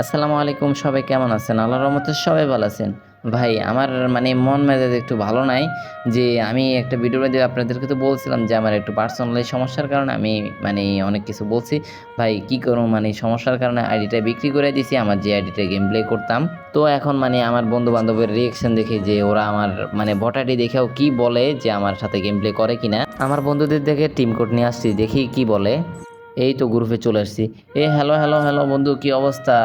আসসালামু আলাইকুম, সবাই কেমন আছেন? আল্লাহ রহমতে সবাই ভালো আছেন। ভাই, আমার মানে মন মেজাজ একটু ভালো নাই যে আমি একটা ভিডিওর মধ্যে আপনাদেরকে তো বলছিলাম যে আমার একটু পার্সোনালি সমস্যার কারণে আমি মানে অনেক কিছু বলছি। ভাই, কি করব? মানে সমস্যার কারণে আইডিটা বিক্রি করে দিয়েছি, আমার যে আইডিটা গেম প্লে করতাম। তো এখন মানে আমার বন্ধু বান্ধবের রিয়েকশন দেখে যে ওরা আমার মানে বটাটি দেখেও কি বলে যে আমার সাথে গেম প্লে করে কিনা। আমার বন্ধুদের দেখে টিম কোড নিয়ে আসছি, দেখি কি বলে। এই তো গ্রুপে চলে আসছি। এ হ্যালো হ্যালো হ্যালো বন্ধু কি অবস্থা?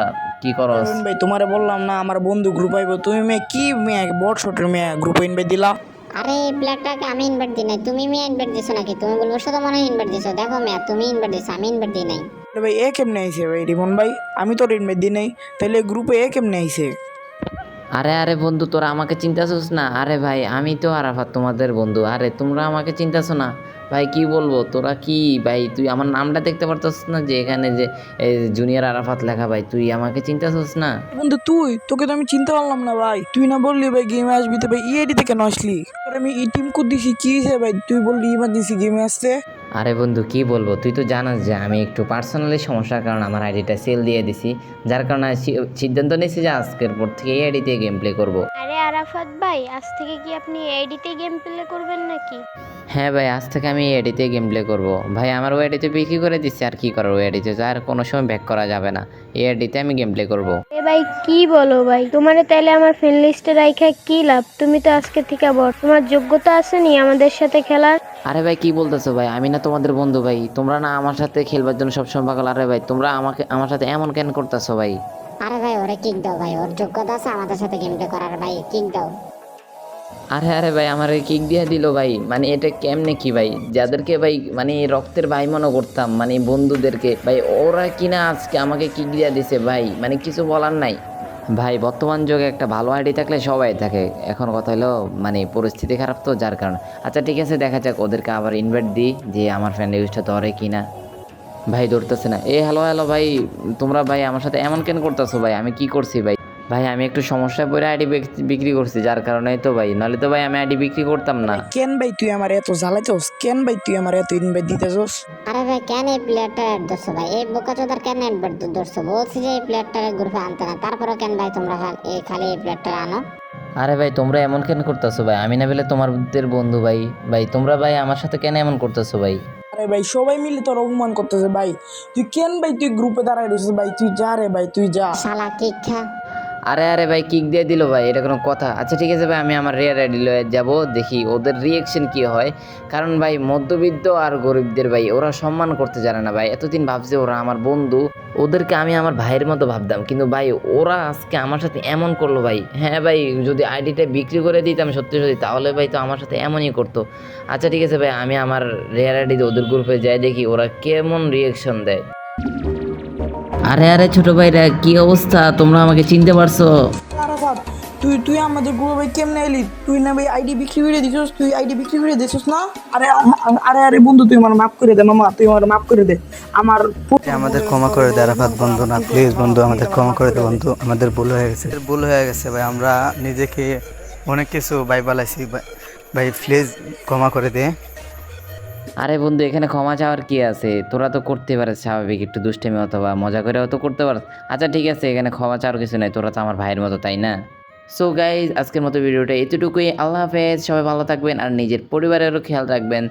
কি করস? ভাই তোমারে বললাম না আমার বন্ধু গ্রুপ আইব। তুমি মেয়ে কি মেয়ে? বড় ছোটের মেয়ে গ্রুপ ইনভাইট দিলা। আরে এই প্লেয়ারটাকে আমি ইনভাইট দিই নাই। তুমি মেয়ে ইনভাইট দিছো নাকি? তুমি বলব শুধু মনে হয় ইনভাইট দিছো। দেখো মেয়া তুমি ইনভাইট দিছো আমি ইনভাইট দিই নাই। আরে ভাই এ কেমনে আইছে ভাই রিমন ভাই? আমি তো ইনভাইট দিই নাই। তাহলে গ্রুপে এ কেমনে আইছে? আরে আরে বন্ধু তোরা আমাকে চিন্তাছিস না? আরে ভাই আমি তো আরাফাত তোমাদের বন্ধু। আরে তোমরা আমাকে চিন্তাছো না? ভাই, কি বলব? তোরা কি, ভাই, তুই আমার নামটা দেখতে পারতাস না যে এখানে যে জুনিয়র আরাফাত লেখা, ভাই? তুই আমাকে চিন্তাছিস না? বন্ধু, তুই? তোকে তো আমি চিনতে পারলাম না, ভাই। তুই না বললি, ভাই গেমে আসবি তো, ভাই ইএডি থেকে নসলি আমি ই টিম কোড দিছি, কি ভাই? তুই বললি ইমার্জেন্সি গেমে আসতে। আরে বন্ধু কি বলব? তুই তো জানাস যে আমি একটু পার্সোনালি সমস্যার কারণে আমার আইডিটা সেল দিয়ে দিছি। যার কারণে সিদ্ধান্ত নিয়েছি যে আজকের পর থেকে এই আইডিতে গেম প্লে করব। আরে আরাফাত ভাই আজ থেকে কি আপনি এডিতে গেম প্লে করবেন নাকি? হ্যাঁ ভাই আজ থেকে আমি এডিতে গেম প্লে করব। ভাই আমার ওই এডিতে বিক্রি করে দিচ্ছি আর কি করার? ওই এডিতে আর কোনো সময় ব্যাক করা যাবে না। এই এডিতে আমি গেম প্লে করব। ভাই কি বলো ভাই? তোমার তাইলে আমার ফ্রেন্ড লিস্টে রাইখা কি লাভ? তুমি তো আজকে থেকে বড় তোমার যোগ্যতা আছে নি আমাদের সাথে খেলার? আরে ভাই কি বলতেছো ভাই? আমি না তোমাদের বন্ধু ভাই। তোমরা না আমার সাথে খেলবার জন্য সব সময় পাগল। আরে ভাই তোমরা আমাকে আমার সাথে এমন কেন করতেছো ভাই? আরে ভাই ওরে কিক দাও ভাই। ওর যোগ্যতা আছে আমাদের সাথে গেমটা করার ভাই কিক দাও। আরে আরে ভাই, আমার কিক দিয়ে দিল ভাই। মানে এটা কেমনে কি ভাই? যাদেরকে ভাই মানে রক্তের ভাই মনে করতাম মানে বন্ধুদেরকে। ভাই, ওরা কিনা আজকে আমাকে কিক দিয়ে দিছে ভাই মানে কিছু বলার নাই। ভাই, বর্তমান যুগে একটা ভালো আইডি থাকলে সবাই থাকে। এখন কথা হলো মানে পরিস্থিতি খারাপ তো, যার কারণে। আচ্ছা ঠিক আছে, দেখা যাক, ওদেরকে আবার ইনভাইট দিই, যে আমার ফ্রেন্ড ইউজটা ধরে কিনা। ভাই, ধরতেছে না। এ হ্যালো হ্যালো ভাই, তোমরা ভাই, আমার সাথে এমন কেন করতেছো ভাই? আমি কি করছি ভাই? ভাই আমি একটু সমস্যায় পড়ে আইডি বিক্রি করছি যার কারণেই তো ভাই। নাহলে তো ভাই আমি আইডি বিক্রি করতাম না। কেন ভাই তুই আমার এত জ্বালাইছস কেন ভাই তুই আমার এত ইনভাইট দিতেছস? আরে ভাই কেন এই প্লেয়ারটা অ্যাড ধরছো ভাই? এই বোকা চোদার কেন অ্যাড ধরছো? বলছি যে এই প্লেয়ারটারে গ্রুপে আনতে না তারপরে কেন ভাই তোমরা খাল- এই খালি এই প্লেয়ারটা আনো? আরে ভাই তোমরা এমন কেন করতেছো ভাই? আমি না বলে তোমাদের বন্ধু ভাই। ভাই তোমরা ভাই আমার সাথে কেন এমন করতেছো ভাই? আরে ভাই সবাই মিলে তোর অপমান করতেছে ভাই। তুই কেন ভাই তুই গ্রুপে দাঁড়ায় রয়েছিস ভাই? তুই যা রে ভাই তুই যা। শালা কিক খা আরে আরে ভাই কিক দিয়ে দিল ভাই, এটা কোনো কথা। আচ্ছা ঠিক আছে ভাই, আমি আমার রেয়ার আইডি লয়ে যাব, দেখি ওদের রিয়েকশন কি হয়। কারণ ভাই, মধ্যবিত্ত আর গরিবদের ভাই, ওরা সম্মান করতে জানে না ভাই। এতদিন ভাবছে ওরা আমার বন্ধু, ওদেরকে আমি আমার ভাইয়ের মতো ভাবতাম। কিন্তু ভাই, ওরা আজকে আমার সাথে এমন করল ভাই। হ্যাঁ ভাই, যদি আইডিটা বিক্রি করে দিতাম, সত্যি সত্যি, তাহলে ভাই তো আমার সাথে এমনই করতো। আচ্ছা ঠিক আছে ভাই, আমি আমার রেয়ার আইডি ওদের গ্রুপে যাই, দেখি ওরা কেমন রিয়েকশন দেয়। আরে আরে ছোট ভাইরা কি অবস্থা? তোমরা আমাকে চিনতে পারছ? আরাফাত তুই তুই আমাদের গ্রুপে ভাই কেমনে এলি? তুই না ভাই আইডি বিক্রি করে দিছিস? তুই আইডি বিক্রি করে দিছিস না? আরে আরে আরে বন্ধু তুই আমার মাফ করে দে মামা তুই আমার মাফ করে দে। আমার আমাদের ক্ষমা করে দে আরাফাত বন্ধু না প্লিজ বন্ধু আমাদের ক্ষমা করে দে বন্ধু আমাদের ভুল হয়ে গেছে। ভুল হয়ে গেছে ভাই আমরা নিজেকে অনেক কিছু ভাই বালাইছি ভাই- ভাই প্লিজ ক্ষমা করে দে। আরে বন্ধু, এখানে ক্ষমা চাওয়ার কি আছে? তোরা তো করতে পারিস স্বাভাবিক, একটু দুষ্টেমি অথবা মজা করেও তো করতে পারিস। আচ্ছা ঠিক আছে, এখানে ক্ষমা চাওয়ার কিছু নাই, তোরা তো আমার ভাইয়ের মতো, তাই না? সো গাইজ আজকের মতো ভিডিওটা এতটুকুই। আল্লাহ হাফেজ, সবাই ভালো থাকবেন আর নিজের পরিবারেরও খেয়াল রাখবেন।